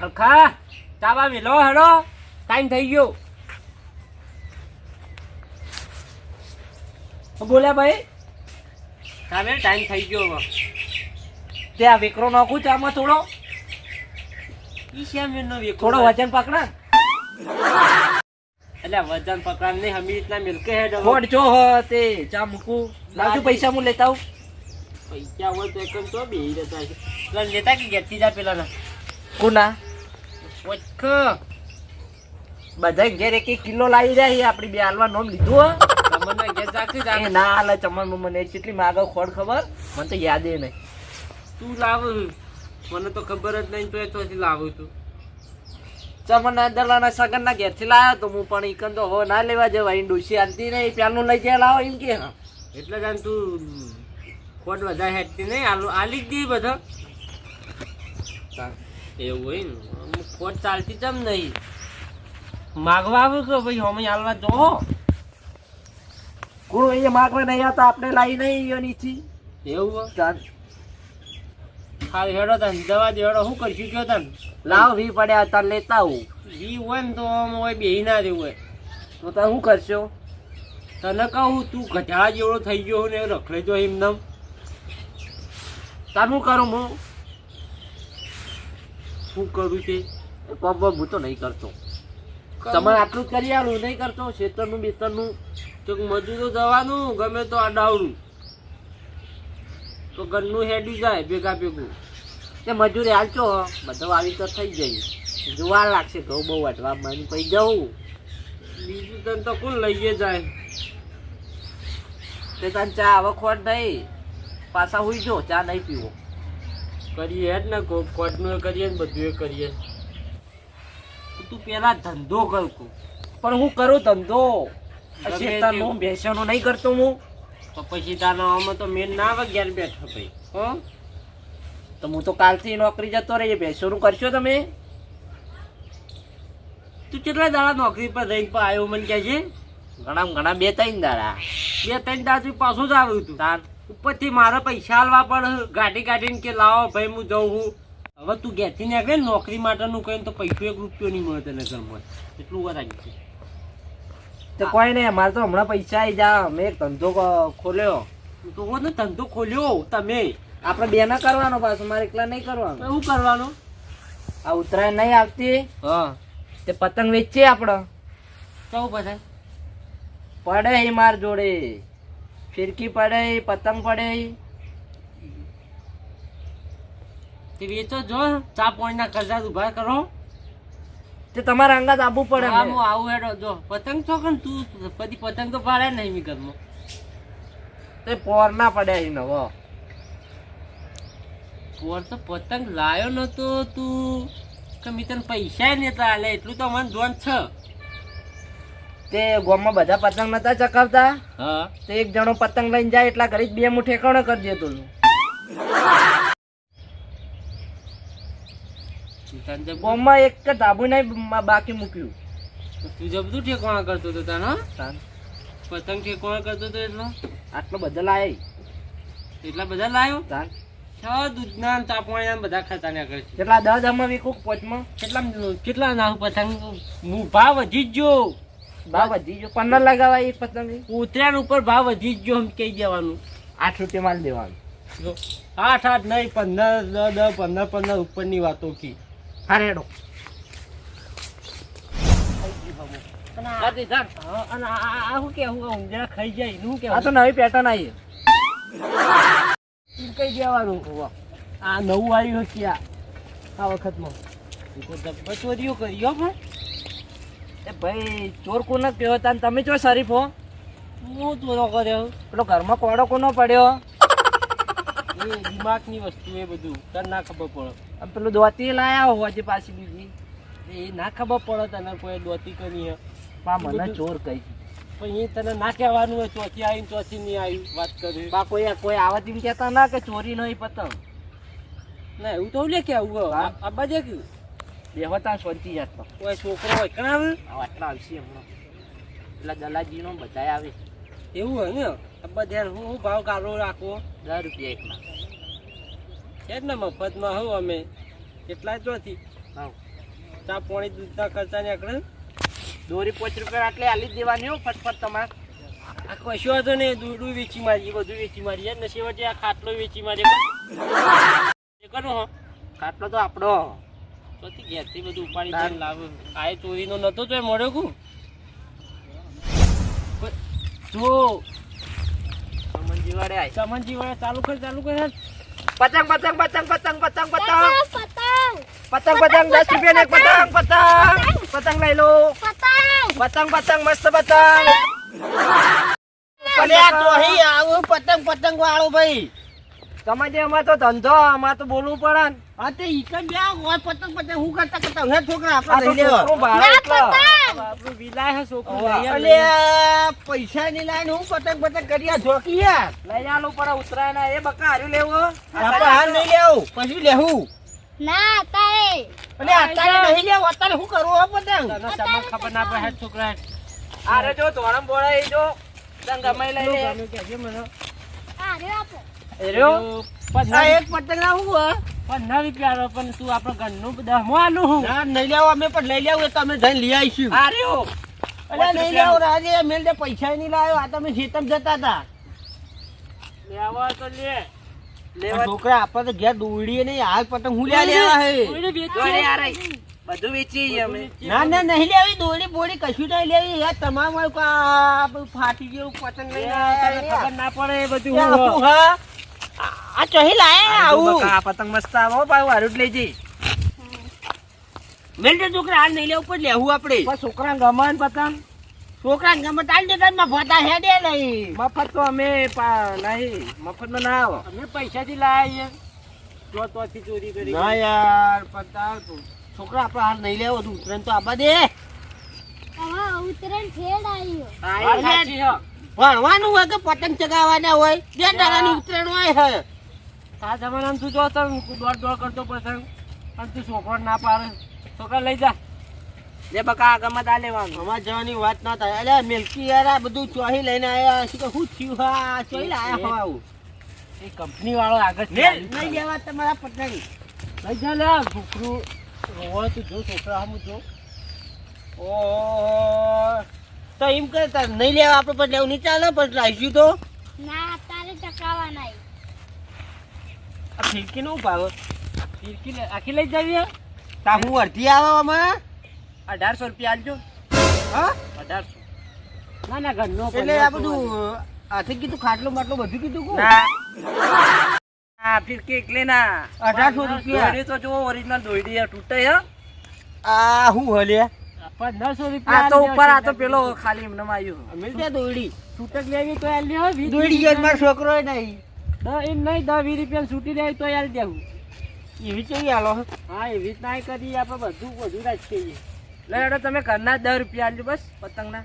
અખા ચાબા મિલો હેડો ટાઈમ થઈ ગયો બોલ્યા ભાઈ સામે ટાઈમ થઈ ગયો હવે ત્યાં વેકરો નાખું ચામાં થોડો ઈ શ્યામ એનો વેકો થોડો વજન પકડા એટલે વજન પકડાણ નહીં હમી રીતના મિલકે હે. ફોડ જો હ તે ચા મૂકું લાવજો પૈસા હું લેતા આવું પૈસા હોય તો એકમ તો બેહી રહેતા. લેતા કે ઘેરથી જા પેલા ના કોના? બધા ઘેર એક કિલો લાવી જાય આપડી બે હાલવા નોમ લીધું હો. ના હાલે ચમન મને કેટલી માગો ખોડ ખબર? મને તો યાદ નહીં. તું લાવ મને તો ખબર જ નહીં તો એ ચોથી લાવું તું ચમન દલાના સગન ના ઘેરથી લાવ્યો તો હું પણ ઈકન તો હો ના લેવા જવાય ડોસી આનતી નહીં પેલું લઈ જાય લાવો એમ કે. હા. એટલે જાણ તું ખોટ વધારે હેઠતી નહીં. આલુ આલી જ દી બધા. એવું હોય ને? અમુક ખોટ ચાલતી ચમ નહીં. માગવા આવ્યું કે ભાઈ હમે હાલવા જો. કોણ અહીંયા માગવા નહીં આવતા? આપણે લાવી નહીં નીચી. એવું? ચાલ. ખાલી હેડો તને દવા દે હેડો. શું કરશું કયો તને? લાવ વી પડ્યા તાર લેતા હું વી હોય ને તો આમ હોય બેહી ના દેવું હોય. તો તમે શું કરશો? તને કહું તું ઘટાડા જેવડો થઈ ગયો ને રખડે જો એમનેમ તાર કરું હું? શું કરું છે? તે પપ હું તો નહીં કરતો. તમારે આટલું જ કરી આવું નહીં કરતો? શેતરનું બેતરનું? તો મજૂરો દવાનું ગમે તો અડાવડું તો ઘરનું હેડી જાય ભેગા ભેગું. તે મજૂરી હાલશો બધો આવી તો થઈ જાય. જોવા લાગશે ઘઉં બહુ અટવા મને પછી જવું બીજું તને તો કુલ લઈએ જાય? તે તને ચા હવે ખોટ નહીં. પાછા હુઈ જો ચા નહીં પીવો. કરીએ જ ને કોર્ટનું એ કરીએ ને બધું એ કરીએ. તું પેલા ધંધો કર પણ હું કરું ધંધો. ગમે શેતરનું નહીં કરતો હું. તો પછી તારા આમાં તો મેન ના આવે ઘેર બેઠો ભાઈ. હો? તો હું તો કાલથી નોકરી જતો રહીએ. ભેંસોનું કરશો તમે? તું કેટલા દાડા નોકરી પર રહી પણ આવ્યો મને કહે છે? ઘણા ઘણા બે ત્રણ દાડા. બે ત્રણ દાડા પાછું જ આવ્યું તું. તાર ઉપરથી મારા પૈસા આલવા પણ ગાડી ગાડીને કે લાવો ભાઈ હું જઉં છું હવે તું ઘેરથી નીકળે નોકરી માટેનું કહીને તો પૈસો એક રૂપિયો નહીં મળે તને ઘરમાં. એટલું વધારે છે. તો કોઈ નહીં અમારે તો હમણાં પૈસા આવી જા. મેં એક ધંધો ખોલ્યો. તું તો હો ને ધંધો ખોલ્યો તમે. આપણે બે ના કરવાનો પાછું મારે એકલા નહીં કરવાનું. શું કરવાનું? આ ઉત્તરાયણ નહીં આવતી? હા. તે પતંગ વેચીએ આપણે. ચૌ પછી? પડે એ માર જોડે. ફિરકી પડે પતંગ પડે. તે વેચો જો ચા પાણીના કરજા ઊભા કરો. તે તમારા અંગાત આવવું પડે હા, હું આવું હેડો જો. પતંગ છો કે તું? પછી પતંગ તો પાડે નહીં મી ઘરમાં. તે પોર ના પડે ઈ નવો. પોર તો પતંગ લાયો નતો તું. કે મી તને પૈસા નતા આલે એટલું તો મને જોન છે. તે ગોમમાં બધા પતંગ નતા ચકાવતા હા. તે એક જણો પતંગ લઈને જાય એટલા કરી બે મુઠ ઠેકાણો કરી દેતો તું. જબ- એક જ ધાબુ નહીં બાકી મૂક્યું. તું જબદું ઠેકોણા કરતો હતો તને. પતંગ ઠેકોણા કરતો હતો એટલો? આટલો બધા લાય. એટલા બધા લાયો? તાન. છ દૂધના ને ચા પાણીના ને બધા ખાતા ને કરે છે. કેટલા દસ આમાં વીકું પોચમાં? કેટલા કેટલા નાખું પતંગ ભાવ વધી જ ગયો. ભાવ વધી ગયો. પંદર લગાવાય પતંગ ઉતરાયણ ઉપર ભાવ વધી ગયો એમ કહી દેવાનું. આઠ રૂપિયા માલ દેવાનું. જો, આઠ આઠ નહીં પંદર દસ દસ પંદર પંદર ઉપરની વાતો કી. હારેડો અને આ આ- આ શું કે હું ઊંધા ખાઈ જાય શું કે તો નવી પેટર્ન આવી કઈ દેવાનું. આ નવું આવ્યું છે આ આ વખતમાં. ચોરીઓ કરી હો પણ એ ભાઈ ચોર કોને કહેવો તાન તમે જો શરીફ હો? હું ચોરો કર્યો. પેલો ઘરમાં કોડો કોનો પડ્યો? એ દિમાગની વસ્તુ એ બધું. તને ના ખબર પડે. પેલું દોતી લાયા હો હજી પાછી બીજી. એ ના ખબર પડે તને કોઈ દોતી કરી પા મને ચોર કહી પણ એ તને ના કહેવાનું હોય ચોથી આવીને ચોથી નહીં આવી વાત કરી. બા કોઈ કોઈ એમ કહેતા ના કે ચોરી નહીં પતંગ? ના એવું તો લે કે આવું આ બાજે કે બેહો તાં શાંતિ જતો કોઈ છોકરો હોય કણ આવે? આટલા આવશે હમણાં. પેલા દલાજીનો બધા આવે. એવું હોય ને? આ બધા હું હું ભાવ કાઢો રાખવો દસ રૂપિયા એકના છે જ ને મફતમાં હોઉં અમે. એટલા જ નથી. ચા પોણી દૂધના ખર્ચા નીકળે. દોરી પાંચ રૂપિયા આટલે આલી જ દેવાની હો ફટફટ તમારે. આ કશું હતો ને દૂધું વેચી મારીએ બધું વેચી મારીએ. ને છેવટે આ ખાટલો વેચી મારી કરો હો ખાટલો તો આપણો. ચોથી ઘેરથી બધું ઉપાડી જઈને આ ચોરીનો નતો તો એ મળ્યો કુ જો સમજી વડે આય. ચમનજી વાળા ચાલુ કર ચાલુ કર પતંગ પતંગ પતંગ પતંગ પતંગ પતંગ. પતંગ પતંગ. પતંગ દસ રૂપિયા એક પતંગ. પતંગ પતંગ. લઈ લો. પતંગ. પતંગ પતંગ મસ્ત પતંગ. અલ્યા તોહી આવું પતંગ પતંગ વાળો ભાઈ. તમારે અમાર તો ધંધો અમારે તો બોલવું પડે ને. આ તે ઈકન બે હોય પતંગ પતંગ હું કરતા કરતા હે છોકરા આપણે લઈ લેવા. ના પતંગ! વિલાય હે છોકરો અલે પૈસા ની લાઈન હું પતંગ પતંગ કરીયા જોકી હે. લઈ આલો પર ઉતરાય ના એ બકા હારું લેવો. આપણે હાર નહીં લેવું પછી લેવું ના તારે. અલે અત્યારે નહીં લેવું અત્યારે હું કરું આ પતંગ? તમને ખબર ના પડે છોકરા. આરે જો ધોળમ બોળાઈ જો. તંગ ગમે લઈ લે. આરે આપો એરો આ એક પતંગ ના હું પંદર રૂપિયા આલો પણ તું આપણો ઘરનું દહમો આલું હું ના નહીં લેવું અમે પણ લઈ લેવું તો અમે જઈને લઈ આવીશું આ રહ્યો અલ્યા નહીં લેવું રાજે મેલ દે પૈસા નહીં લાવ્યો આ તમે ખેતમ જતા હતા લેવા તો લે છોકરા આપણે તો ઘેર દોડીએ નહીં હાલ પતંગ હું લેવા લેવા હે બધું વેચી અમે ના ના નહીં લેવી દોડી બોડી કશું નહીં લેવી યાર તમામ ફાટી ગયું પતંગ લઈને ખબર ના પડે બધું હા આ- ચોહી લાય આવું. આ પતંગ મસ્ત આવે હો પાછું હારું જ મેલ છોકરા હાલ નહીં લેવું પણ લેવું આપણે છોકરા છોકરાને ગમે ને પતંગ. છોકરા ગમે તાલ દે તાલ ફોટા હેડે નહીં. મફત તો અમે પા- નહીં મફતમાં ના આવો. અમે પૈસાથી લાયા છીએ. તો તોથી ચોરી કરી. ના યાર પતા છોકરા આપણે હાલ નહીં લેવો તું ઉતરણ તો આબા દે. હા ઉતરણ ફેડ આવ્યો. ભણવાનું હોય કે પતંગ ચગાવવાના હોય? બે દાડાની ઉતરેણ હોય હે. આ જમાનામાં તું જો તને દોડ દોડ કરતો પતંગ. અને તું છોકરો ના પાડે. છોકરા લઈ જા. લે બકા આ ગમત આ લેવાનું. અમાર જવાની વાત ના થાય. અરે મિલકી યાર આ બધું ચોહી લઈને આવ્યા શું કે શું થયું? હા ચોહી લાયા હો આવું. એ કંપની વાળો આગળ નહીં લેવા તમારા પતંગ લઈ જા લે છોકરું. રોવે તું જો છોકરા હમ જો. ઓ તો એમ કે નહીં લેવા આપણે પણ લેવું નહીં ચાલે પણ લાવીશું તો? ના તારે ટકાવા નહીં આ ફિરકી નું ભાવ? ફિરકી આખી લઈ જાવી તા હું અડધી આવે આમાં? અઢારસો રૂપિયા આપજો. હા? અઢારસો. ના ના ઘરનો એટલે આ બધું આથી કીધું ખાટલું માટલું બધું કીધું કોણ? ના. હા ફિરકી એકલી ના. અઢારસો રૂપિયા. તો જો ઓરિજિનલ દોયડી આ તૂટે હા. આ હું હલ્યા પંદરસો આ રૂપિયા તો ઉપર આ તો પેલો ખાલી એમને આવ્યું મિલ જાય દોડી છૂટક લેવી તો લ્યો વીસ દોડી ગયો મારો છોકરો નહીં. દસ એમ નહીં દસ વીસ રૂપિયા છૂટી જાય તો યાર દેવું. એવી ચઈ આલો હા. એવી રીતના કરી આપણે બધું બધું રાખીએ. લે હેડો તમે ઘરના દસ રૂપિયા આલજો બસ પતંગના.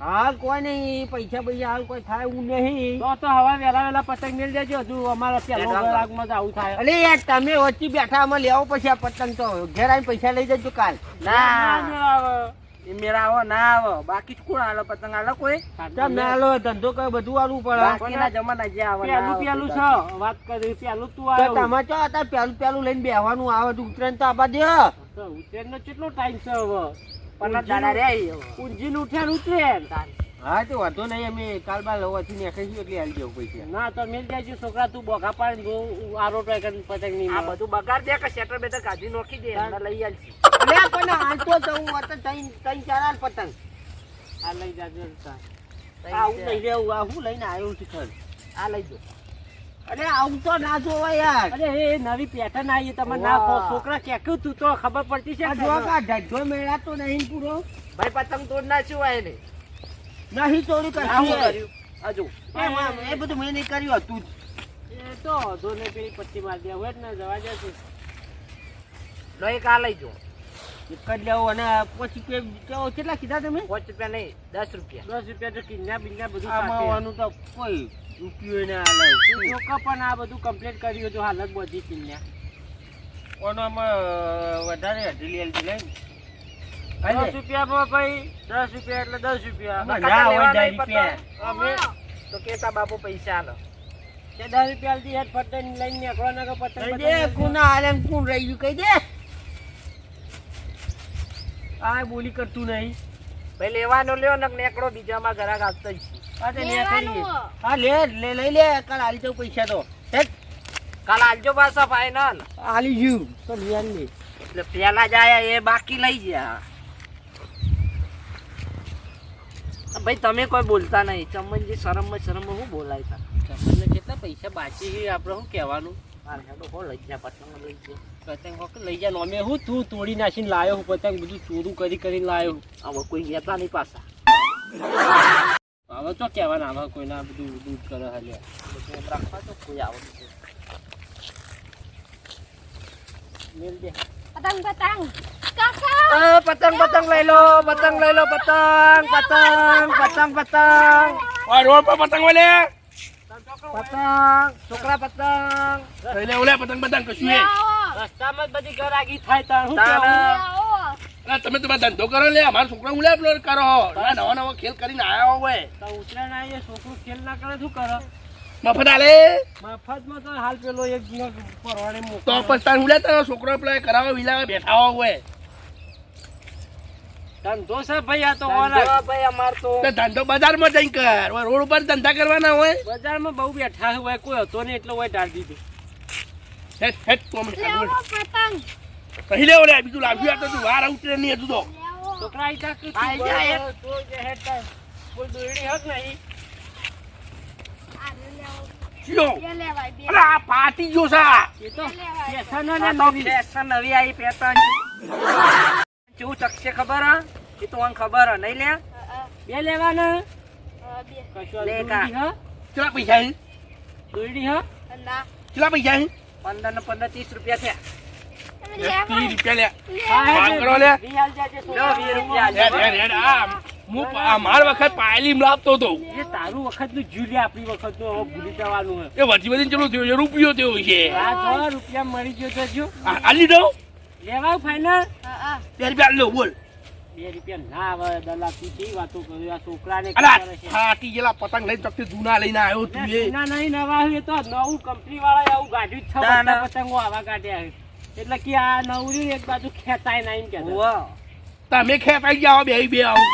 હાલ કોઈ નહીં પૈસા પૈસા હાલ કોઈ થાય હું નહીં. તો તો હવા વેલા વેલા પતંગ મેળ દેજો હજુ અમારા પેલો એ રાગમાં આવું થાય. અલે યાર તમે વચ્ચે બેઠા અમે લેવો પછી આ પતંગ તો. ઘેર આવીને પૈસા લઈ જજો કાલ. ના. એ મેળા આવો ના. આવો. બાકી કોણ આલો પતંગ? આલો કોઈ? તમે આલો ધંધો કઈ બધું આલવું પડે. બાકીના જમાના જે આવે પેલું પેલું. છે. વાત કરી પેલું તું તો તમે ચો હતા પેલું પેલું લઈને બેહવાનું આવે તો ઉતરેન તો આબા દે. ઉત્તરાયણનો કેટલો ટાઈમ છે હવે? પંદર દાડા રે. ઊંઝીનું ઉઠ્યા ઉતરેણ હા તો વાંધો નહીં અમે કાલ બાર લવાથી નીકળીશું એટલે આવી દેવું પૈસા ના તો મેલ જાય છોકરા તું બોગા પાડીને જો આરો ટ્રાય કરીને પતંગ નહીં આ બધું બગાડ દે કે શેટર બેટર કાઢી નોખી દે એમને લઈ પણ હાલ તો હું હોત તો ત્રણ ત્રણ પતંગ. આ લઈ જાજો આવું લઈ લેવું આ હું લઈને આવ્યો છું ખર આ લઈ જો અરે આવું તો ના જોવા યાર. અરે એ નવી પેટર્ન આવી તમે ના કહો. છોકરા તું તો ખબર પડતી છે જો કા મેળાતો નહીં પૂરો. ભાઈ પતંગ તોડ નાખ્યું હોય ને નહીં આ કર્યું? હજુ એ બધું મેં નહીં કર્યું હતું એ તો અધો ને પેલી પટ્ટી મારી દે. હવે જ ને જવા જશે એક લઈ જો. એક જ લેવો અને પછી કેવો કેટલા કીધા તમે? પાંચ રૂપિયા નહીં દસ રૂપિયા. દસ રૂપિયા તો કિન્યા બિન્યા બધું આમાં આવવાનું તો કોઈ રૂપિયો ના હાલે. તું પણ આ બધું કમ્પ્લીટ કર્યું હતું હાલત બધી કિન્યા કોનો આમાં વધારે હટેલી હાલતી લઈ દસ રૂપિયામાં ભાઈ દસ રૂપિયા એટલે દસ રૂપિયા. નહીં. અમે તો કેતા બાપુ પૈસા આલો. તે દસ રૂપિયા લઈને નીકળવાના પતંગ કોના હાલે કોણ રહી ગયું. કહી દે. આ બોલી કરતું નહીં. ભાઈ લેવાનો લ્યો ને નેકડો બીજામાં ઘરાક આપતો જ. હા લે લે લઈ લે કાલ આલી જાઉં પૈસા તો. હેટ. કાલ આલજો પાછા ફાઈનલ આલી જુ તો લઈ આલી એટલે પેલા જાય એ બાકી લઈ ગયા. ભાઈ તમે કોઈ બોલતા નહીં. ચમનજી શરમમાં શરમમાં હું બોલાય તા? તમને કેટલા પૈસા બાકી છે આપણે શું કહેવાનું? મારે હેડો હો લઈ ગયા પતંગ લઈ ગયા. પતંગ વખત લઈ જાય અમે હું તું તોડી નાખીને લાયો હું પતંગ બધું ચોરું કરી કરીને લાયો હવે કોઈ ગયા નહીં પાછા. હવે તો કહેવાના હવે કોઈના બધું દૂધ કરે હાલે. રાખવા તો કોઈ આવે મેલ દે. પતંગ પતંગ. પતંગ પતંગ લઈ લો પતંગ લઈ લો પતંગ પતંગ પતંગ પતંગ. રોડ પર પતંગ વાલે પતંગ છોકરા પતંગ. લઈ લે ઓલે પતંગ પતંગ કશું રસ્તામાં બધી ગરાગી થાય તાર તમે તમારો ધંધો કરો લે અમારા છોકરો ઉલે upload કરો. નવા નવા ખેલ કરીને આવ્યો હોય તો ઉતરાયણ આવીએ છોકરું ખેલ ના કરે શું કરો? મફત આલે? મફતમાં તો હાલ પેલો એક જણો તો પછી તાર ઉલે તારો છોકરો પેલા કરાવો વિલાવે બેઠા હોય ધંધો છે ભાઈ આ તો ધંધો ઓલા ભાઈ અમાર તો. તો ધંધો બજારમાં જઈને કર. રોડ ઉપર ધંધા કરવાના હોય. બજારમાં બહુ બેઠા હોય કોઈ હતો નહીં એટલે હોય ડાળ દીધું. હેટ હેટ તું અમે આગળ. લેવો લે બીજું લાવ્યું આ તો તું વાર ઉતરે નહીં હજુ તો. છોકરા જા આઈ જા હેડ. તું જે હેડ તાર. કોઈ હક નહીં આરે લેવો ચિયો બે લેવાય બે. અલા આ પાટી ગયો સા એ તો ફેશન નવી. આવી પેટર્ન. શું ચકશે ખબર હા? એ તો મને ખબર હે. નહીં લે? બે લેવાના. કશું લે કા. કેટલા પૈસા હે? ના. કેટલા પૈસા હે? પંદર ને પંદર ત્રીસ રૂપિયા થયા ત્રીસ રૂપિયા મળી ગયો લેવા ફાઈનલ બોલ બે રૂપિયા ના આવે તું કેવી વાતો કરી? આ છોકરાને ફાટી ગયેલા પતંગ લઈને તકતી જૂના લઈને આવ્યો તું એ. જૂના નહીં નવા હોય તો નવું કંપની વાળા આવું ગાઢ્યું જ છે. બધા પતંગો આવા કાઢ્યા છે. એટલે કે આ નવરી એક બાજુ ખેંચાય ના એમ કહેતા. વાહ. તમે ખેતાઈ ગયા બે બે આવું.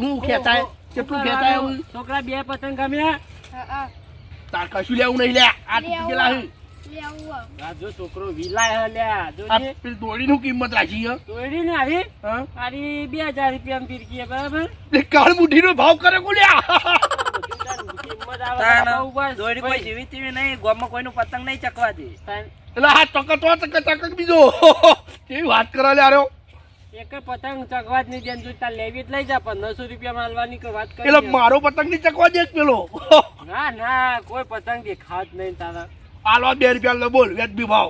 હું ખેંચાય? કેટલું ખેતાય છોકરા બે પતંગ ગમ્યા. તાર કશું લેવું નહીં લે. આ ગયેલા જો છોકરો વિલાય હે લ્યા આ જોજે પેલી કિંમત રાખી હે. દોડી ને આવી આરી બે હજાર રૂપિયા ફીરકી બરાબર? એ કાળ બુઢીનો ભાવ કરે કોલ્યા બધું તાર કિંમત આવે તાન તો બહુ બસ. દોડી કોઈ જીવી તીવી નહીં ગોમાં કોઈનું પતંગ નહીં ચકવા દે. એટલે આ ચકતો ચક ચક બીજો. કેવી વાત કરવા લે આર્યો એક પતંગ ચગવા જ નહીં દે જો લેવી જ લઈ જા પંદરસો રૂપિયા માલવાની વાત કરી એટલે મારો પતંગની ચકવા દે પેલો. ના ના કોઈ પતંગ દેખાવ જ નહીં તારા. આલો બે રૂપિયા લે બોલ વેચ બી ભાવ.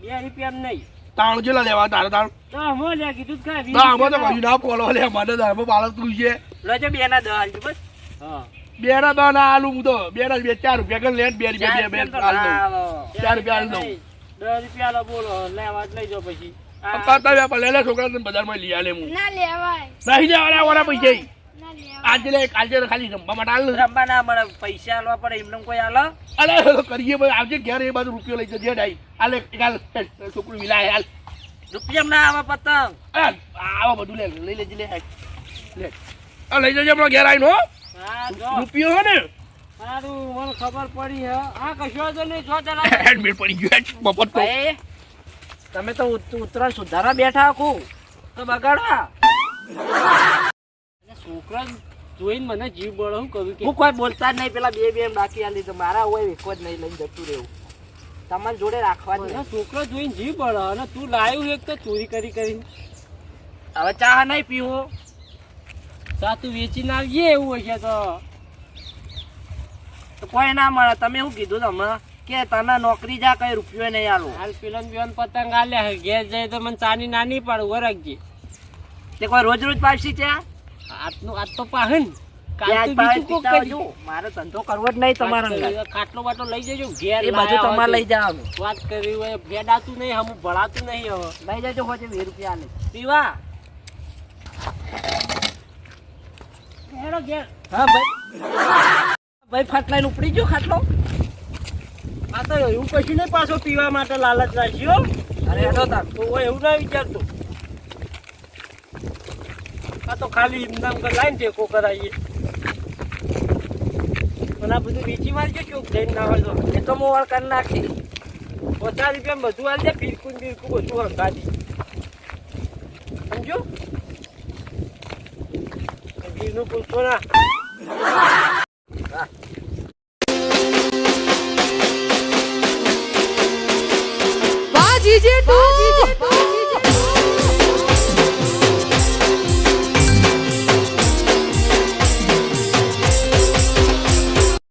બે રૂપિયા નહીં. તાણ જેલા લેવા તારે તાણ? તો લે કીધું કે ના આમાં તો રૂપિયા ના પોલો લે મને ધર્મ બાળક તું છે. લેજો બે ના દસ બસ. હા. બે ના દો ના આલુ હું તો. બે ના બે ચાર રૂપિયા કર લે બે રૂપિયા બે બે આલ દઉં. ચાર રૂપિયા આલ દઉં. દસ રૂપિયા લો બોલો લેવા જ લઈ જાઓ પછી. આ- વ્યાપાર લે લે છોકરા બજારમાં લઈ આલે હું. ના લેવાય. નહીં લેવાના વાળા પૈસા આજે લે કાલજે ખાલી રમવા માટે આલ રમવા ના મળે પૈસા આલવા પડે એમને કોઈ આલો? અલે કરીએ ભાઈ આવજે ઘેર એ બાજુ રૂપિયો લઈ જજે ડાઈ. આલે કાલ છોકરું હાલ રૂપિયા ના આવે પતંગ. આવા બધું લે લઈ લેજે લે લે. આ લઈ જજે આપણો ઘેર આવીને હો. રૂપિયો હો ને. સારું મને ખબર પડી હે. આ કશો તો નહીં પડી ગયો તો. તમે તો ઉત- ઉત્તરાયણ સુધારવા બેઠા કુ તો બગાડવા. છોકરા જોઈને મને જીવ બળો હું કહ્યું કે હું કોઈ બોલતા જ નહીં પેલા બે બે બાકી આલી તો મારા હોય એક જ નહીં લઈને જતું રહેવું. તમારી જોડે રાખવા જ છોકરો જોઈને જીવ બળો અને તું લાવ્યું એક તો ચોરી કરી કરી હવે ચા નહીં પીવો. ચા તું વેચીને આવીએ એવું હશે તો. તો કોઈ ના મળે. તમે શું કીધું હમણાં કે તને નોકરી જા કઈ રૂપિયો નહીં આલો. હાલ પેલો ને પતંગ આલ્યા ઘેર જાય તો મને ચાની નાની પાડું. વરગજી તે કોઈ રોજ રોજ પાસી ચા આજનું આજ તો પાહન પાછી. મારે ધંધો કરવો જ નહીં તમારા ખાટલો બાટલો લઈ જજો ઘેર એ બધું તમારે લઈ જવાનું. વાત કરી હોય ભેડાતું નહીં હમું ભળાતું નહીં હવે. લઈ જજો હોજે વીસ રૂપિયા આલે પીવા. હેડો ઘેર. હા ભાઈ. ભાઈ ફાટલાઈને ઉપડી ગયો ખાટલો. આ તો એવું કશું નહીં પાછો પીવા માટે લાલચ રાખ્યો અરે હેડો તાર. તો એવું ના વિચારતો. આ તો ખાલી ઇમદામ લાઈન ટેકો કરાવીએ અને આ બધું વેચી મારજો ચોક જઈને ના હોય તો. એ તો હું વળ કરી નાખી. પચાસ રૂપિયા બધું હાલ દે ફીરકું ને બધું હંગાતી સમજો? બીરનું પૂછતો ના.